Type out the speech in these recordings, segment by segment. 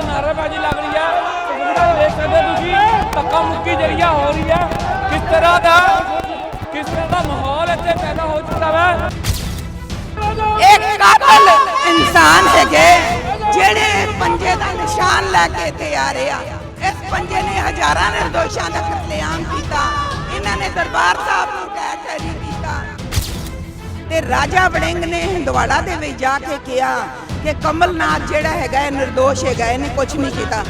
ਦੇ ਨਾਅਰੇਬਾਜ਼ੀ ਲੱਗ ਰਹੀ ਹੈ ਤਸਵੀਰਾਂ ਦੇਖ ਸਕਦੇ ਤੁਸੀਂ, ਧੱਕਾ ਮੁੱਕੀ ਜਰੀਆ ਹੋ ਰਹੀ ਹੈ ਕਿਸ ਤਰ੍ਹਾਂ ਦਾ, ਕਿਸ ਤਰ੍ਹਾਂ ਦਾ ਮਾਹੌਲ ਇੱਥੇ ਪੈਦਾ ਹੋ ਚੁੱਕਾ ਹੈ ਇੱਕ ਕਾਤਲ ਇਨਸਾਨ ਹੈਗੇ, ਜਿਹੜੇ ਪੰਜੇ ਦਾ ਨਿਸ਼ਾਨ ਲੈ ਕੇ ਇੱਥੇ ਆ ਰਹੇ ਆ। ਇਸ ਪੰਜੇ ਨੇ ਹਜ਼ਾਰਾਂ ਨਿਰਦੋਸ਼ਾਂ ਦਾ ਕਤਲੇਆਮ ਕੀਤਾ। ਇਹਨਾਂ ਨੇ ਦਰਬਾਰ ਸਾਹਿਬ ਨੂੰ ਕਹਿ ਤੇ ਰਾਜਾ ਵੜਿੰਗ ਨੇ ਹੰਦਵਾੜਾ ਦੇ ਵਿੱਚ ਜਾ ਕੇ ਕਿਹਾ ਕਿ ਕਮਲਨਾਥ ਜਿਹੜਾ ਹੈਗਾ ਇਹ ਨਿਰਦੋਸ਼ ਹੈਗਾ, ਇਹਨੇ ਕੁਝ ਨਹੀਂ ਕੀਤਾ।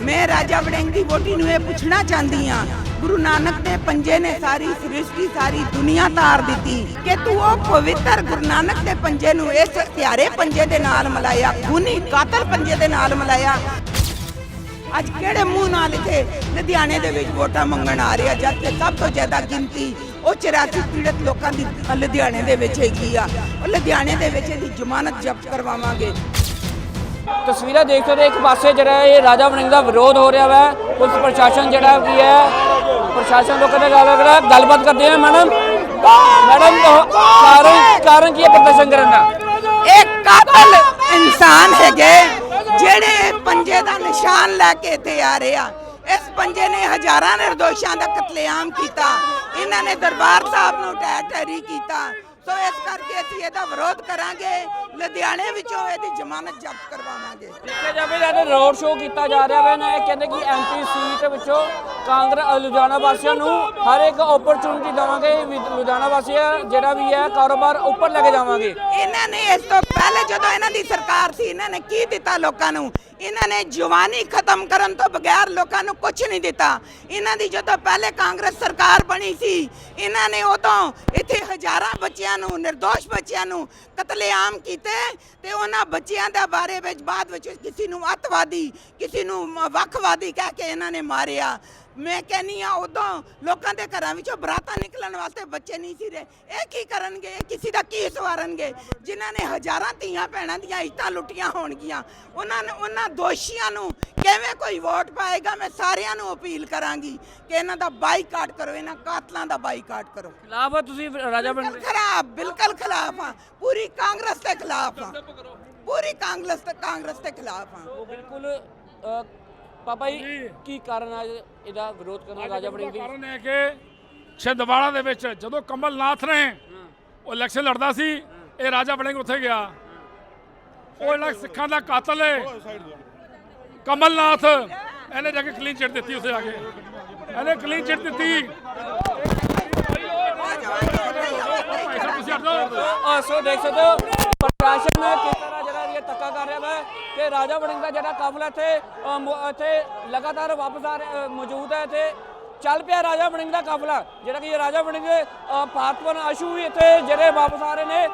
ਮੈਂ ਰਾਜਾ ਵੜਿੰਗ ਦੀ ਵੋਟੀ ਨੂੰ ਇਹ ਪੁੱਛਣਾ ਚਾਹੁੰਦੀ ਆ ਗੁਰੂ ਨਾਨਕ ਦੇ ਪੰਜੇ ਨੇ ਸਾਰੀ ਸ੍ਰਿਸ਼ਟੀ, ਸਾਰੀ ਦੁਨੀਆ ਤਾਰ ਦਿੱਤੀ ਕਿ ਤੂੰ ਉਹ ਪਵਿੱਤਰ ਗੁਰੂ ਨਾਨਕ ਦੇ ਪੰਜੇ ਨੂੰ ਇਸ ਹਥਿਆਰੇ ਪੰਜੇ ਦੇ ਨਾਲ ਮਲਾਇਆ, ਖੂਨੀ ਕਾਤਲ ਪੰਜੇ ਦੇ ਨਾਲ ਮਿਲਾਇਆ। ਅੱਜ ਕਿਹੜੇ ਮੂੰਹ ਨਾਲ ਇੱਥੇ ਲੁਧਿਆਣੇ ਦੇ ਵਿੱਚ ਵੋਟਾਂ ਮੰਗਣ ਆ ਰਿਹਾ ਜਦ ਕਿ ਸਭ ਤੋਂ ਜ਼ਿਆਦਾ ਗਿਣਤੀ ਉਹ 84 ਪੀੜਤ ਲੋਕਾਂ ਦੀ ਲੁਧਿਆਣੇ ਦੇ ਵਿੱਚ ਹੈਗੀ ਆ। ਉਹ ਲੁਧਿਆਣੇ ਦੇ ਵਿੱਚ ਇਹਦੀ ਜ਼ਮਾਨਤ ਜ਼ਬਤ ਕਰਵਾਵਾਂਗੇ। ਤਸਵੀਰਾਂ ਦੇਖ ਸਕਦੇ ਇੱਕ ਪਾਸੇ ਜਿਹੜਾ ਇਹ ਰਾਜਾ ਵੜਿੰਗ ਦਾ ਵਿਰੋਧ ਹੋ ਰਿਹਾ ਹੈ ਪੁਲਿਸ ਪ੍ਰਸ਼ਾਸਨ ਜਿਹੜਾ ਕੀ ਹੈ ਪ੍ਰਸ਼ਾਸਨ ਲੋਕਾਂ ਗੱਲ ਕਰ ਰਿਹਾ ਗੱਲਬਾਤ ਕਰਦੇ ਆ ਮੈਡਮ। ਮੈਡਮ ਕਾਰਨ ਕਾਰਨ ਕੀ ਹੈ ਪ੍ਰਦਰਸ਼ਨ ਕਰਨ ਦਾ? ਇੱਕ ਕਾਤਲ ਇਨਸਾਨ ਹੈਗੇ ਜਿਹੜੇ ਪੰਜੇ ਦਾ ਨਿਸ਼ਾਨ ਲੈ ਕੇ ਇੱਥੇ ਆ ਰਹੇ ਆ। ਇਸ ਪੰਜੇ ਨੇ ਹਜ਼ਾਰਾਂ ਨਿਰਦੋਸ਼ਾਂ ਦਾ ਕਤਲੇਆਮ ਕੀਤਾ। ਇਹਨਾਂ ਨੇ ਦਰਬਾਰ ਸਾਹਿਬ ਨੂੰ ਢਹਿ ਢੇਰੀ ਕੀਤਾ। ਸੋ ਇਸ ਕਰਕੇ ਅਸੀਂ ਇਹਦਾ ਵਿਰੋਧ ਕਰਾਂਗੇ। ਲੁਧਿਆਣੇ ਵਿੱਚੋਂ ਇਹਦੀ ਜ਼ਮਾਨਤ ਜ਼ਬਤ ਕਰਵਾਵਾਂਗੇ। ਦੇਖਿਆ ਜਾਵੇ ਜਦ ਰੋਡ ਸ਼ੋਅ ਕੀਤਾ ਜਾ ਰਿਹਾ ਨਾ ਇਹ ਕਹਿੰਦੇ ਕਿ ਐਮਪੀ ਸੀਟ ਵਿੱਚੋਂ ਕਾਂਗਰਸ ਲੁਧਿਆਣਾ ਵਾਸੀਆਂ ਨੂੰ ਹਰ ਇੱਕ ਓਪਰਚੁਨਿਟੀ ਦੇਵਾਂਗੇ। ਵੀ ਲੁਧਿਆਣਾ ਵਾਸੀਆਂ ਜਿਹੜਾ ਵੀ ਹੈ ਕਾਰੋਬਾਰ ਉੱਪਰ ਲੈ ਕੇ ਜਾਵਾਂਗੇ। ਇਹਨਾਂ ਨੇ ਇਸ ਤੋਂ ਪਹਿਲੇ ਜਦੋਂ ਇਹਨਾਂ ਦੀ ਸਰਕਾਰ ਸੀ ਇਹਨਾਂ ਨੇ ਕੀ ਦਿੱਤਾ ਲੋਕਾਂ ਨੂੰ? ਇਹਨਾਂ ਨੇ ਜਵਾਨੀ ਖਤਮ ਕਰਨ ਤੋਂ ਬਗੈਰ ਲੋਕਾਂ ਨੂੰ ਕੁਝ ਨਹੀਂ ਦਿੱਤਾ ਇਹਨਾਂ ਦੀ ਜਦੋਂ ਪਹਿਲੇ ਕਾਂਗਰਸ ਸਰਕਾਰ ਬਣੀ ਸੀ ਇਹਨਾਂ ਨੇ ਉਦੋਂ ਇੱਥੇ ਹਜ਼ਾਰਾਂ ਬੱਚਿਆਂ ਨੂੰ ਨਿਰਦੋਸ਼ ਬੱਚਿਆਂ ਨੂੰ ਕਤਲੇਆਮ ਕੀਤੇ ਤੇ ਉਹਨਾਂ ਬੱਚਿਆਂ ਦਾ ਬਾਰੇ ਵਿੱਚ ਬਾਅਦ ਵਿੱਚ ਕਿਸੇ ਨੂੰ ਅੱਤਵਾਦੀ ਕਿਸੇ ਨੂੰ ਵੱਖਵਾਦੀ ਕਹਿ ਕੇ ਇਹਨਾਂ ਨੇ ਮਾਰਿਆ ਮੈਂ ਕਹਿੰਨੀ ਆ ਉਦੋਂ ਲੋਕਾਂ ਦੇ ਘਰਾਂ ਵਿੱਚੋਂ ਬਰਾਤਾਂ ਨਿਕਲਣ ਵਾਸਤੇ ਬੱਚੇ ਨਹੀਂ ਸੀ ਰਹੇ ਇਹ ਕੀ ਕਰਨਗੇ ਇਹ ਕਿਸੇ ਦਾ ਕੀ ਸਵਾਰਨਗੇ ਜਿਨ੍ਹਾਂ ਨੇ ਹਜ਼ਾਰਾਂ ਧੀਆਂ ਭੈਣਾਂ ਦੀਆਂ ਇੱਟਾਂ ਲੁੱਟੀਆਂ ਹੋਣਗੀਆਂ ਉਹਨਾਂ ਨੇ ਉਹਨਾਂ ਦੋਸ਼ੀਆਂ ਨੂੰ ਕਿਵੇਂ ਕੋਈ ਵੋਟ ਪਾਏਗਾ ਮੈਂ ਸਾਰਿਆਂ ਨੂੰ ਅਪੀਲ ਕਰਾਂਗੀ ਕਿ ਇਹਨਾਂ ਦਾ ਬਾਈਕਾਟ ਕਰੋ ਇਹਨਾਂ ਕਾਤਲਾਂ ਦਾ ਬਾਈਕਾਟ ਕਰੋ। ਖਿਲਾਫ ਹੈ ਤੁਸੀਂ ਰਾਜਾ ਵੜਿੰਗ ਬਿਲਕੁਲ ਖਰਾਬ ਬਿਲਕੁਲ ਖਿਲਾਫ ਆ। ਪੂਰੀ ਕਾਂਗਰਸ ਦੇ ਖਿਲਾਫ ਆ। ਪੂਰੀ ਕਾਂਗਰਸ ਤੇ ਕਾਂਗਰਸ ਦੇ ਖਿਲਾਫ ਆ। ਉਹ ਬਿਲਕੁਲ ਅ, ਪਾਪਾ ਜੀ ਕੀ ਕਾਰਨ ਹੈ ਇਹਦਾ ਵਿਰੋਧ ਕਰਨ ਦਾ ਰਾਜਾ ਦੀ ਕਾਰਨ ਹੈ ਕਿ ਛਿੰਦਵਾੜਾ ਦੇ ਵਿੱਚ ਜਦੋਂ ਕਮਲਨਾਥ ਨੇ ਉਹ ਇਲੈਕਸ਼ਨ ਲੜਦਾ ਸੀ ਇਹ ਰਾਜਾ ਵੜਿੰਗ ਉੱਥੇ ਗਿਆ। ਉਹ ਜਿਹੜਾ ਸਿੱਖਾਂ ਦਾ ਕਾਤਲ ਹੈ ਕਮਲਨਾਥ, ਇਹਨੇ ਜਾ ਕੇ ਕਲੀਨ ਚਿੱਟ ਦਿੱਤੀ ਉੱਥੇ ਆ ਕੇ। ਇਹਨੇ ਕਲੀਨ ਚਿੱਟ ਦਿੱਤੀ। ਭਾਈ ਸੋ ਦੇਖ ਸਕਦੇ ਹੋ, ਪ੍ਰਸ਼ਾਸਨ ਕਿਸ ਤਰ੍ਹਾਂ ਜਿਹੜਾ ਇਹ ਧੱਕਾ ਕਰ ਰਿਹਾ ਹੈ ਕਿ ਰਾਜਾ ਵੜਿੰਗ ਦਾ ਜਿਹੜਾ ਕਾਫਲਾ ਇੱਥੇ ਇੱਥੇ ਲਗਾਤਾਰ ਵਾਪਸ ਆ ਰਿਹਾ- ਮੌਜੂਦ ਹੈ ਇੱਥੇ। ਚੱਲ ਪਿਆ ਰਾਜਾ ਵੜਿੰਗ ਦਾ ਕਾਫਲਾ, ਜਿਹੜਾ ਕਿ ਇਹ ਰਾਜਾ ਵੜਿੰਗ ਦੇ ਭਾਰਤਵਨ ਆਸ਼ੂ ਵੀ ਇੱਥੇ ਜਿਹੜੇ ਵਾਪਸ ਆ ਰਹੇ ਨੇ।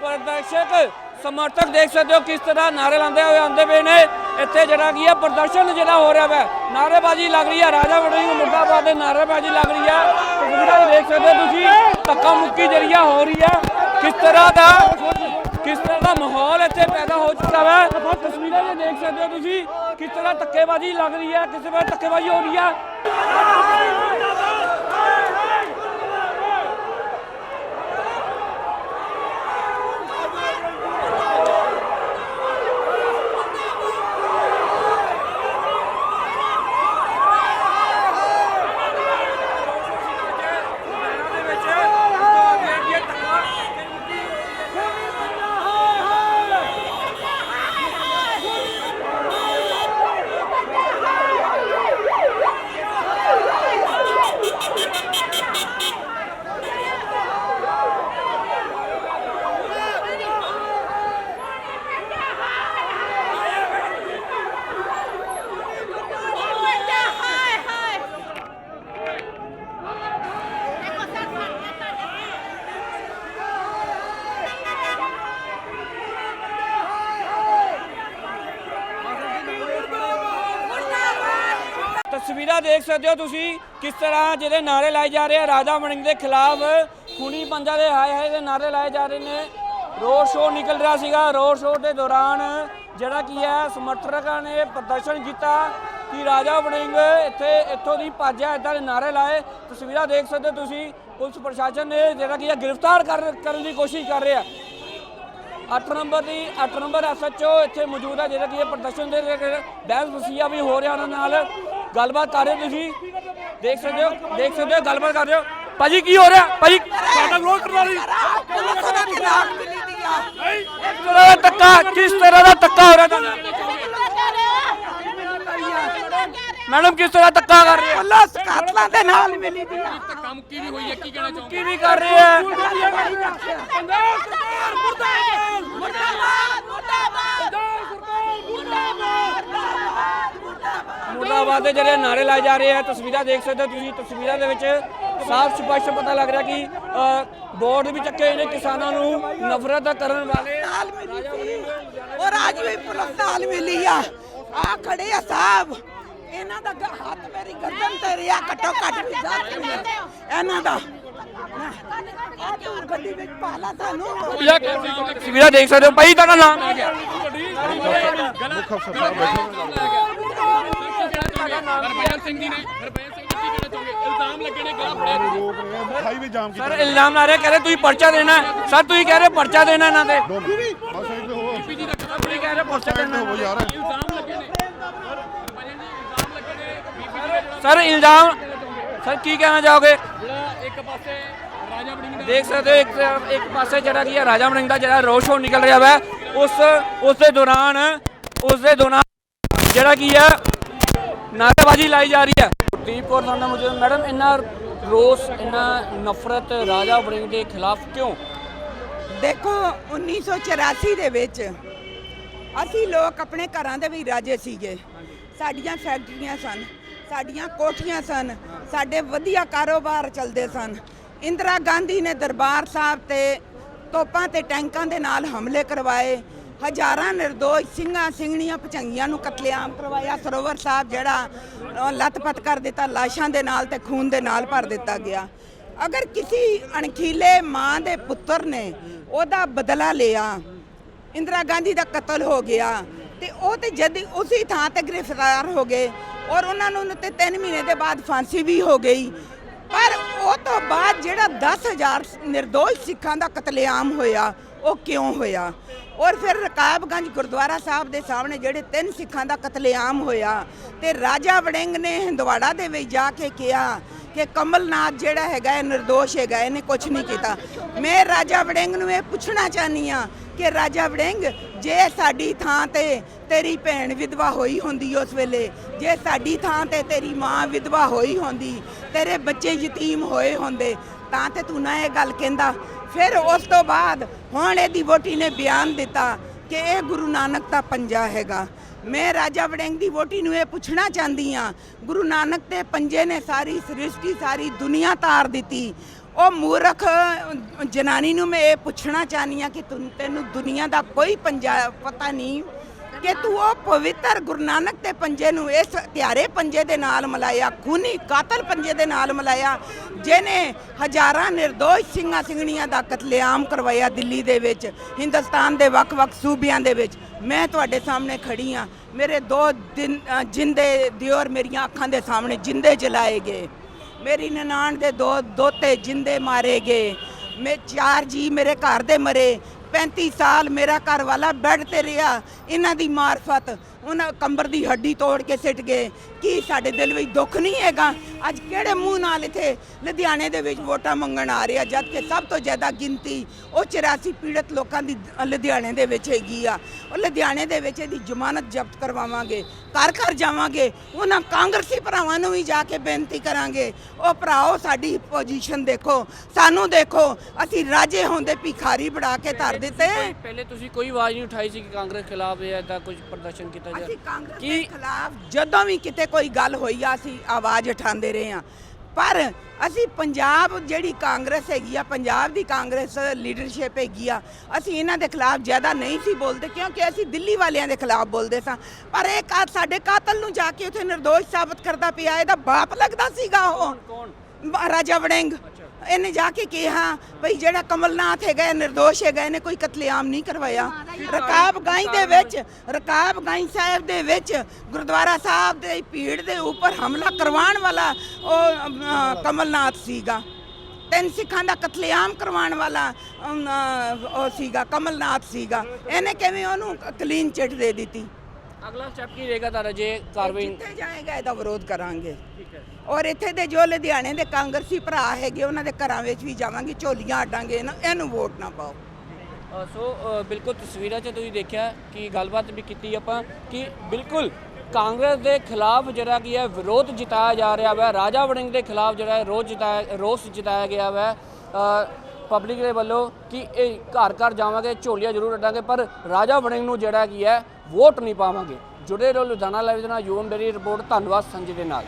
ਪ੍ਰਦਰਸ਼ਕ ਸਮਰਥਕ ਦੇਖ ਸਕਦੇ ਹੋ ਕਿਸ ਤਰ੍ਹਾਂ ਨਾਰੇ ਲਾਉਂਦੇ ਹੋਏ ਆਉਂਦੇ ਪਏ ਨੇ। ਇੱਥੇ ਜਿਹੜਾ ਕੀ ਹੈ, ਪ੍ਰਦਰਸ਼ਨ ਜਿਹੜਾ ਹੋ ਰਿਹਾ ਹੈ ਨਾਰੇਬਾਜ਼ੀ ਲੱਗ ਰਹੀ ਹੈ। ਰਾਜਾ ਵੜਿੰਗ ਮੁਰਦਾਬਾਦ ਦੇ ਨਾਰੇਬਾਜ਼ੀ ਲੱਗ ਰਹੀ ਹੈ। ਤਸਵੀਰਾਂ ਦੇਖ ਸਕਦੇ ਹੋ ਤੁਸੀਂ, ਧੱਕਾ ਮੁੱਕੀ ਜਰੀਆ ਹੋ ਰਹੀ ਹੈ। ਕਿਸ ਤਰ੍ਹਾਂ ਦਾ, ਕਿਸ ਤਰ੍ਹਾਂ ਦਾ ਮਾਹੌਲ ਇੱਥੇ ਪੈਦਾ ਹੋ ਚੁੱਕਾ ਹੈ ਤਸਵੀਰਾਂ 'ਚ ਦੇਖ ਸਕਦੇ ਹੋ ਤੁਸੀਂ, ਕਿਸ ਤਰ੍ਹਾਂ ਧੱਕੇਬਾਜ਼ੀ ਲੱਗ ਰਹੀ ਹੈ, ਕਿਸੇ ਵੇਲੇ ਧੱਕੇਬਾਜ਼ੀ ਹੋ ਰਹੀ ਹੈ। ਤਸਵੀਰਾਂ ਦੇਖ ਸਕਦੇ ਹੋ ਤੁਸੀਂ ਕਿਸ ਤਰ੍ਹਾਂ ਜਿਹੜੇ ਨਾਰੇ ਲਾਏ ਜਾ ਰਹੇ ਆ। ਰਾਜਾ ਵੜਿੰਗ ਦੇ ਖਿਲਾਫ ਖੂਨੀ ਪੰਜਾ ਦੇ ਹਾਏ ਹਾਏ ਦੇ ਨਾਰੇ ਲਾਏ ਜਾ ਰਹੇ ਨੇ। ਰੋਡ ਸ਼ੋਅ ਨਿਕਲ ਰਿਹਾ ਸੀਗਾ। ਰੋਡ ਸ਼ੋਅ ਦੇ ਦੌਰਾਨ ਜਿਹੜਾ ਕੀ ਹੈ, ਸਮਰਥਕਾਂ ਨੇ ਪ੍ਰਦਰਸ਼ਨ ਕੀਤਾ ਕਿ ਰਾਜਾ ਵੜਿੰਗ ਇੱਥੇ, ਇੱਥੋਂ ਦੀ ਭੱਜ ਹੈ ਇਦਾਂ ਦੇ ਨਾਰੇ ਲਾਏ। ਤਸਵੀਰਾਂ ਦੇਖ ਸਕਦੇ ਹੋ ਤੁਸੀਂ। ਪੁਲਿਸ ਪ੍ਰਸ਼ਾਸਨ ਨੇ ਜਿਹੜਾ ਕੀ ਹੈ, ਗ੍ਰਿਫਤਾਰ ਕਰ- ਕਰਨ ਦੀ ਕੋਸ਼ਿਸ਼ ਕਰ ਰਿਹਾ। 8 ਨੰਬਰ ਦੀ 8 ਨੰਬਰ ਐਸਐਚਓ ਇੱਥੇ ਮੌਜੂਦ ਹੈ। ਜਿਹੜਾ ਕਿ ਇਹ ਪ੍ਰਦਰਸ਼ਨ ਦੇ ਬਹਿਸ ਵਸੀਆ ਵੀ ਹੋ ਰਿਹਾ ਉਹਨਾਂ ਨਾਲ। ਗੱਲਬਾਤ ਕਰ ਰਹੇ ਹੋ ਤੁਸੀਂ? ਦੇਖ ਸਕਦੇ ਹੋ ਦੇਖ ਸਕਦੇ ਹੋ ਗੱਲਬਾਤ ਕਰ ਰਹੇ ਹੋ। ਭਾਜੀ ਕੀ ਹੋ ਰਿਹਾ? ਭਾਜੀ ਸਾਡਾ ਵਿਰੋਧ ਕਰਵਾ ਰਹੀ ਪੁਲਿਸ ਦੇ ਨਾਲ ਮਿਲੀ ਦੀ ਆ ਕਿਸ ਤਰ੍ਹਾਂ ਦਾ ਧੱਕਾ? ਕਿਸ ਤਰ੍ਹਾਂ ਦਾ ਧੱਕਾ ਹੋ ਰਿਹਾ ਤੁਹਾਨੂੰ ਮੈਡਮ ਕਿਸ ਤਰ੍ਹਾਂ ਧੱਕਾ ਕਰ ਰਹੇ ਹੋ? ਪੁਲਿਸ ਕਾਤਲਾਂ ਦੇ ਨਾਲ ਮਿਲੀ ਦੀ ਆ ਕੰਮ ਕੀ ਵੀ ਹੋਈ ਹੈ ਕੀ ਕਹਿਣਾ ਚਾਹੋਗੇ? ਕੀ ਵੀ ਕਰ ਰਹੇ ਹੈ? ਮੁਰਦਾਬਾਦ। ਦੇ ਜਿਹੜੇ ਨਾਰੇ ਲਾਏ ਜਾ ਰਹੇ ਆ ਤਸਵੀਰਾਂ ਦੇਖ ਸਕਦੇ ਹੋ ਤੁਸੀਂ ਤਸਵੀਰਾਂ ਦੇ ਵਿੱਚ ਸਾਫ਼ ਸਪਸ਼ਟ ਪਤਾ ਲੱਗ ਰਿਹਾ ਕਿ ਬੋਰਡ ਵੀ ਚੱਕੇ ਹੋਏ ਨੇ ਕਿਸਾਨਾਂ ਨੂੰ ਨਫ਼ਰਤ ਕਰਨ ਵਾਲੇ ਨਾਲ ਮਿਲੀ ਸੀ। ਔਰ ਅੱਜ ਵੀ ਪੁਲਿਸ ਨਾਲ ਮਿਲੀ ਆ। ਆ ਖੜੇ ਆ ਸਾਹਿਬ। ਇਹਨਾਂ ਦਾ ਗ- ਹੱਥ ਮੇਰੀ ਗਰਦਨ ਤੇ ਰਿਆ ਘੱਟੋ ਘੱਟ ਵੀ ਜਾ ਇਹਨਾਂ ਦਾ ਆ ਤੂੰ ਗੱਡੀ ਵਿੱਚ ਪਾ ਲਾ ਸਾਨੂੰ ਤਸਵੀਰਾਂ ਦੇਖ ਸਕਦੇ ਹੋ। ਭਾਈ ਤੁਹਾਡਾ ਨਾਮ ਕੀ ਹੈ? ਮੁੱਖ ਅਫਸਰ ਸਾਹਿਬ ਹਰਭਜਨ ਸਿੰਘ ਜੀ ਨੇ ਹਰਭਜਨ ਸਿੰਘ ਜੀ ਕੀ ਕਹਿਣਾ ਚਾਹੋਗੇ ਇਲਜ਼ਾਮ ਲੱਗੇ ਨੇ ਗਲਾ ਫੜਿਆ ਰੋਕ ਰਹੇ ਆ ਦਿਖਾਈ ਵੀ ਜਾਮ ਕੀਤਾ। ਸਰ ਇਲਜ਼ਾਮ ਲਾ ਰਹੇ ਕਹਿੰਦੇ ਤੁਸੀਂ ਪਰਚਾ ਦੇਣਾ। ਹੈ। ਸਰ ਤੁਸੀਂ ਕਹਿ ਰਹੇ ਪਰਚਾ ਦੇਣਾ ਇਹਨਾਂ ਤੇ। ਦੋ ਮਿੰਟ। ਬਸ ਸਾਈਡ ਤੇ ਹੋ ਜੀ ਦਾ ਗਲਾ ਤੁਸੀਂ ਕਹਿ ਰਹੇ ਪਰਚਾ ਸਾਈਡ ਤੇ ਦੇਣਾ। ਹੋ ਯਾਰ। ਇਲਜ਼ਾਮ ਲੱਗੇ ਨੇ। ਹਰਭਜਨ ਜੀ ਇਲਜ਼ਾਮ ਲੱਗੇ ਨੇ। ਬੀਬੀ ਜੀ ਦਾ ਜਿਹੜਾ- ਸਰ ਇਲਜ਼ਾਮ ਸਰ ਕੀ ਕਹਿਣਾ ਚਾਹੋਗੇ? ਜਿਹੜਾ ਇੱਕ ਪਾਸੇ ਰਾਜਾ ਵੜਿੰਗ ਦਾ ਦੇਖ ਸਕਦੇ ਹੋ ਇੱਕ ਇੱਕ ਪਾਸੇ ਜਿਹੜਾ ਕੀ ਹੈ ਰਾਜਾ ਮਣਿੰਗ ਦਾ ਜਿਹੜਾ ਰੋਡ ਸ਼ੋਅ ਨਿਕਲ ਰਿਹਾ ਹੈ ਉਸ ਉਸ ਦੇ ਦੌਰਾਨ ਉਸ ਦੇ ਦੌਰਾਨ ਜਿਹੜਾ ਕੀ ਹੈ ਨਾਅਰੇਬਾਜ਼ੀ ਲਾਈ ਜਾ ਰਹੀ ਹੈ। ਦੀਪ ਕੌਰ ਸਾਡਾ ਮੁਝੇ ਮੈਡਮ ਇੰਨਾ ਰੋਸ ਇੰਨਾ ਨਫ਼ਰਤ ਰਾਜਾ ਵੜਿੰਗ ਦੇ ਖਿਲਾਫ ਕਿਉਂ? ਦੇਖੋ 1984 ਦੇ ਵਿੱਚ ਅਸੀਂ ਲੋਕ ਆਪਣੇ ਘਰਾਂ ਦੇ ਵੀ ਰਾਜੇ ਸੀਗੇ। ਸਾਡੀਆਂ ਫੈਕਟਰੀਆਂ ਸਨ ਸਾਡੀਆਂ ਕੋਠੀਆਂ ਸਨ ਸਾਡੇ ਵਧੀਆ ਕਾਰੋਬਾਰ ਚੱਲਦੇ ਸਨ। ਇੰਦਰਾ ਗਾਂਧੀ ਨੇ ਦਰਬਾਰ ਸਾਹਿਬ ਤੇ ਤੋਪਾਂ ਤੇ ਟੈਂਕਾਂ ਦੇ ਨਾਲ ਹਮਲੇ ਕਰਵਾਏ। ਹਜ਼ਾਰਾਂ ਨਿਰਦੋਸ਼ ਸਿੰਘਾਂ ਸਿੰਘਣੀਆਂ ਭਚੰਗੀਆਂ ਨੂੰ ਕਤਲੇਆਮ ਕਰਵਾਇਆ। ਸਰੋਵਰ ਸਾਹਿਬ ਜਿਹੜਾ ਅਹ, ਲੱਥਪੱਥ ਕਰ ਦਿੱਤਾ ਲਾਸ਼ਾਂ ਦੇ ਨਾਲ ਤੇ ਖੂਨ ਦੇ ਨਾਲ ਭਰ ਦਿੱਤਾ ਗਿਆ। ਅਗਰ ਕਿਸੇ ਅਣਖੀਲੇ ਮਾਂ ਦੇ ਪੁੱਤਰ ਨੇ ਉਹਦਾ ਬਦਲਾ ਲਿਆ ਇੰਦਰਾ ਗਾਂਧੀ ਦਾ ਕਤਲ ਹੋ ਗਿਆ ਤੇ ਉਹ ਤੇ ਜਦ ਹੀ ਉਸੇ ਥਾਂ ਤੇ ਗ੍ਰਿਫਤਾਰ ਹੋ ਗਏ ਔਰ ਉਹਨਾਂ ਨੂੰ ਤੇ 3 ਮਹੀਨੇ ਦੇ ਬਾਅਦ ਫਾਂਸੀ ਵੀ ਹੋ ਗਈ। ਪਰ ਉਹ ਤੋਂ ਬਾਅਦ ਜਿਹੜਾ 10000 ਨਿਰਦੋਸ਼ ਸਿੱਖਾਂ ਦਾ ਕਤਲੇਆਮ ਹੋਇਆ ਉਹ ਕਿਉਂ ਹੋਇਆ? ਔਰ ਫਿਰ ਰਕਾਬਗੰਜ ਗੁਰਦੁਆਰਾ ਸਾਹਿਬ ਦੇ ਸਾਹਮਣੇ ਜਿਹੜੇ ਤਿੰਨ ਸਿੱਖਾਂ ਦਾ ਕਤਲੇਆਮ ਹੋਇਆ ਤੇ ਰਾਜਾ ਵੜਿੰਗ ਨੇ ਹੰਦਵਾੜਾ ਦੇ ਵਿੱਚ ਜਾ ਕੇ ਕਿਹਾ ਕਿ ਕਮਲਨਾਥ ਜਿਹੜਾ ਹੈਗਾ ਇਹ નિર્ਦੋਸ਼ ਹੈਗਾ, ਇਹਨੇ ਕੁਝ ਨਹੀਂ ਕੀਤਾ। ਮੈਂ ਰਾਜਾ ਵੜਿੰਗ ਨੂੰ ਇਹ ਪੁੱਛਣਾ ਚਾਹਨੀ ਆ ਕਿ ਰਾਜਾ ਵੜਿੰਗ, ਜੇ ਸਾਡੀ ਥਾਂ ਤੇ ਤੇਰੀ ਭੈਣ ਵਿਧਵਾ ਹੋਈ ਹੁੰਦੀ ਉਸ ਵੇਲੇ, ਜੇ ਸਾਡੀ ਥਾਂ ਤੇ ਤੇਰੀ ਮਾਂ ਵਿਧਵਾ ਹੋਈ ਹੁੰਦੀ, ਤੇਰੇ ਬੱਚੇ ਯਤੀਮ ਹੋਏ ਹੁੰਦੇ, ਤਾਂ ਤੇ ਤੂੰ ਨਾ ਇਹ ਗੱਲ ਕਹਿੰਦਾ ਫਿਰ ਉਸ ਤੋਂ ਬਾਅਦ ਹੁਣ ਇਹਦੀ ਵੋਟੀ ਨੇ ਬਿਆਨ ਦਿੱਤਾ ਕਿ ਇਹ ਗੁਰੂ ਨਾਨਕ ਦਾ ਪੰਜਾ ਹੈਗਾ। ਮੈਂ ਰਾਜਾ ਵੜਿੰਗ ਦੀ ਵੋਟੀ ਨੂੰ ਇਹ ਪੁੱਛਣਾ ਚਾਹੁੰਦੀ ਆ ਗੁਰੂ ਨਾਨਕ ਦੇ ਪੰਜੇ ਨੇ ਸਾਰੀ ਸ੍ਰਿਸ਼ਟੀ, ਸਾਰੀ ਦੁਨੀਆ ਤਾਰ ਦਿੱਤੀ। ਉਹ ਮੂਰਖ ਜਨਾਨੀ ਨੂੰ ਮੈਂ ਇਹ ਪੁੱਛਣਾ ਚਾਹਨੀ ਆ ਕਿ ਤੂੰ, ਤੈਨੂੰ ਦੁਨੀਆ ਦਾ ਕੋਈ ਪੰਜਾ ਪਤਾ ਨਹੀਂ ਕਿ ਤੂੰ ਉਹ ਪਵਿੱਤਰ ਗੁਰੂ ਨਾਨਕ ਦੇ ਪੰਜੇ ਨੂੰ ਇਸ ਤਿਆਰੇ ਪੰਜੇ ਦੇ ਨਾਲ ਮਿਲਾਇਆ, ਖੂਨੀ ਕਾਤਲ ਪੰਜੇ ਦੇ ਨਾਲ ਮਿਲਾਇਆ, ਜਿਹਨੇ ਹਜ਼ਾਰਾਂ નિર્ਦੋਸ਼ ਸਿੰਘਾਂ ਸਿੰਘਣੀਆਂ ਦਾ ਕਤਲੇਆਮ ਕਰਵਾਇਆ ਦਿੱਲੀ ਦੇ ਵਿੱਚ, ਹਿੰਦੁਸਤਾਨ ਦੇ ਵੱਖ-ਵੱਖ ਸੂਬਿਆਂ ਦੇ ਵਿੱਚ। ਮੈਂ ਤੁਹਾਡੇ ਸਾਹਮਣੇ ਖੜੀ ਆ ਮੇਰੇ ਦੋ ਦਿਨ ਜਿੰਦੇ ਦਿਓਰ ਮੇਰੀਆਂ ਅੱਖਾਂ ਦੇ ਸਾਹਮਣੇ ਜਿੰਦੇ ਜਲਾਏ ਗਏ। ਮੇਰੀ ਨਨਾਣ ਦੇ ਦੋ ਦੋਤੇ ਜਿੰਦੇ ਮਾਰੇ ਗਏ। ਮੇ ਚਾਰ ਜੀ ਮੇਰੇ ਘਰ ਦੇ ਮਰੇ। 35 ਸਾਲ ਮੇਰਾ ਘਰ ਵਾਲਾ ਬੈੱਡ ਤੇ ਰਿਹਾ ਇਹਨਾਂ ਦੀ ਮਾਰਫਤ। ਉਹਨਾਂ ਕੰਬਰ ਦੀ ਹੱਡੀ ਤੋੜ ਕੇ ਸਿੱਟ ਗਏ। ਕੀ ਸਾਡੇ ਦਿਲ ਵਿੱਚ ਦੁੱਖ ਨਹੀਂ ਹੈਗਾ? ਅੱਜ ਕਿਹੜੇ ਮੂੰਹ ਨਾਲ ਇੱਥੇ ਲੁਧਿਆਣੇ ਦੇ ਵਿੱਚ ਵੋਟਾਂ ਮੰਗਣ ਆ ਰਹੇ ਆ ਜਦ ਕਿ ਸਭ ਤੋਂ ਜ਼ਿਆਦਾ ਗਿਣਤੀ ਉਹ 84 ਪੀੜਤ ਲੋਕਾਂ ਦੀ ਲੁਧਿਆਣੇ ਦੇ ਵਿੱਚ ਹੈਗੀ ਆ। ਉਹ ਲੁਧਿਆਣੇ ਦੇ ਵਿੱਚ ਇਹਦੀ ਜ਼ਮਾਨਤ ਜ਼ਬਤ ਕਰਵਾਵਾਂਗੇ ਘਰ ਘਰ ਜਾਵਾਂਗੇ ਉਹਨਾਂ ਕਾਂਗਰਸੀ ਭਰਾਵਾਂ ਨੂੰ ਵੀ ਜਾ ਕੇ ਬੇਨਤੀ ਕਰਾਂਗੇ। ਉਹ ਭਰਾਓ ਸਾਡੀ ਪੋਜੀਸ਼ਨ ਦੇਖੋ ਸਾਨੂੰ ਦੇਖੋ ਅਸੀਂ ਰਾਜੇ ਹੁੰਦੇ ਭਿਖਾਰੀ ਬਣਾ ਕੇ ਧਰ ਦਿੱਤੇ। ਪਹਿਲੇ ਤੁਸੀਂ ਕੋਈ ਆਵਾਜ਼ ਨਹੀਂ ਉਠਾਈ ਸੀ ਕਿ ਕਾਂਗਰਸ ਖਿਲਾਫ ਇਹ ਦਾ ਕੁਝ ਪ੍ਰਦਰਸ਼ਨ ਕੀਤਾ ਅਸੀਂ ਜਾਏ ਕਾਂਗਰਸ ਕੀ ਖਿਲਾਫ ਜਦੋਂ ਵੀ ਕਿਤੇ ਕੋਈ ਗੱਲ ਹੋਈ ਆ ਅਸੀਂ ਆਵਾਜ਼ ਉਠਾਉਂਦੇ ਰਹੇ ਆ ਪਰ ਅਸੀਂ ਪੰਜਾਬ ਜਿਹੜੀ ਕਾਂਗਰਸ ਹੈਗੀ ਆ ਪੰਜਾਬ ਦੀ ਕਾਂਗਰਸ ਲੀਡਰਸ਼ਿਪ ਹੈਗੀ ਆ ਅਸੀਂ ਇਹਨਾਂ ਦੇ ਖਿਲਾਫ ਜ਼ਿਆਦਾ ਨਹੀਂ ਸੀ ਬੋਲਦੇ ਕਿਉਂਕਿ ਅਸੀਂ ਦਿੱਲੀ ਵਾਲਿਆਂ ਦੇ ਖਿਲਾਫ ਬੋਲਦੇ ਸਾਂ। ਪਰ ਇਹ ਕਾ ਸਾਡੇ ਕਾਤਲ ਨੂੰ ਜਾ ਕੇ ਉੱਥੇ નિર્ਦੋਸ਼ ਸਾਬਤ ਕਰਦਾ ਪਿਆ ਇਹਦਾ ਬਾਪ ਲੱਗਦਾ ਸੀਗਾ ਉਹ। ਕੌਣ? ਰਾਜਾ ਵੜਿੰਗ। ਇਹਨੇ ਜਾ ਕੇ ਕਿਹਾ ਭਈ ਜਿਹੜਾ ਕਮਲਨਾਥ ਹੈਗਾ, ਇਹ નિર્ਦੋਸ਼ ਹੈਗਾ, ਇਹਨੇ ਕੋਈ ਕਤਲੇਆਮ ਨਹੀਂ ਕਰਵਾਇਆ। ਰਕਾਬ ਗਾਈ ਦੇ ਵਿੱਚ, ਰਕਾਬ ਗਾਈ ਸਾਹਿਬ ਦੇ ਵਿੱਚ, ਗੁਰਦੁਆਰਾ ਸਾਹਿਬ ਦੇ ਭੀੜ ਦੇ ਉੱਪਰ ਹਮਲਾ ਕਰਵਾਉਣ ਵਾਲਾ ਉਹ ਕਮਲਨਾਥ ਸੀਗਾ। ਤਿੰਨ ਸਿੱਖਾਂ ਦਾ ਕਤਲੇਆਮ ਕਰਵਾਉਣ ਵਾਲਾ ਉਹ ਸੀਗਾ, ਕਮਲਨਾਥ ਸੀਗਾ। ਇਹਨੇ ਕਿਵੇਂ ਉਹਨੂੰ ਕਲੀਨ ਚਿੱਟ ਦੇ ਦਿੱਤੀ? ਅਗਲਾ ਸਟੈਪ ਕੀ ਰਹੇਗਾ ਤੁਹਾਡਾ ਜੇ ਕਾਰਵਾਈ ਜਿੱਥੇ ਜਾਏਗਾ ਇਹਦਾ ਵਿਰੋਧ ਕਰਾਂਗੇ। ਠੀਕ ਹੈ। ਔਰ ਇੱਥੇ ਦੇ ਜੋ ਲੁਧਿਆਣੇ ਦੇ ਕਾਂਗਰਸੀ ਭਰਾ ਹੈਗੇ ਉਹਨਾਂ ਦੇ ਘਰਾਂ ਵਿੱਚ ਵੀ ਜਾਵਾਂਗੇ ਝੋਲੀਆਂ ਆਡਾਂਗੇ ਇਹਨਾਂ- ਇਹਨੂੰ ਵੋਟ ਨਾ ਪਾਓ। ਅ, ਸੋ ਅ, ਬਿਲਕੁਲ ਤਸਵੀਰਾਂ 'ਚ ਤੁਸੀਂ ਦੇਖਿਆ ਕਿ ਗੱਲਬਾਤ ਵੀ ਕੀਤੀ ਆਪਾਂ ਕਿ ਬਿਲਕੁਲ ਕਾਂਗਰਸ ਦੇ ਖਿਲਾਫ ਜਿਹੜਾ ਕੀ ਹੈ ਵਿਰੋਧ ਜਿਤਾਇਆ ਜਾ ਰਿਹਾ ਹੈ ਰਾਜਾ ਵੜਿੰਗ ਦੇ ਖਿਲਾਫ ਜਿਹੜਾ ਹੈ ਰੋਜ਼ ਜਿਤਾਇਆ ਰੋਸ ਜਿਤਾਇਆ ਗਿਆ ਹੈ ਪਬਲਿਕ ਦੇ ਵੱਲੋਂ ਕਿ ਇਹ ਘਰ ਘਰ ਜਾਵਾਂਗੇ ਝੋਲੀਆਂ ਜ਼ਰੂਰ ਅੱਡਾਂਗੇ ਪਰ ਰਾਜਾ ਵੜਿੰਗ ਨੂੰ ਜਿਹੜਾ ਕੀ ਹੈ ਵੋਟ ਨਹੀਂ ਪਾਵਾਂਗੇ। ਜੁੜੇ ਰਹੋ ਲੁਧਿਆਣਾ ਲਾਈਵ ਦੇ ਨਾਲ। ਯੂਨ ਬੇਰੀ ਰਿਪੋਰਟ, ਧੰਨਵਾਦ ਸੰਜੇ ਦੇ ਨਾਲ।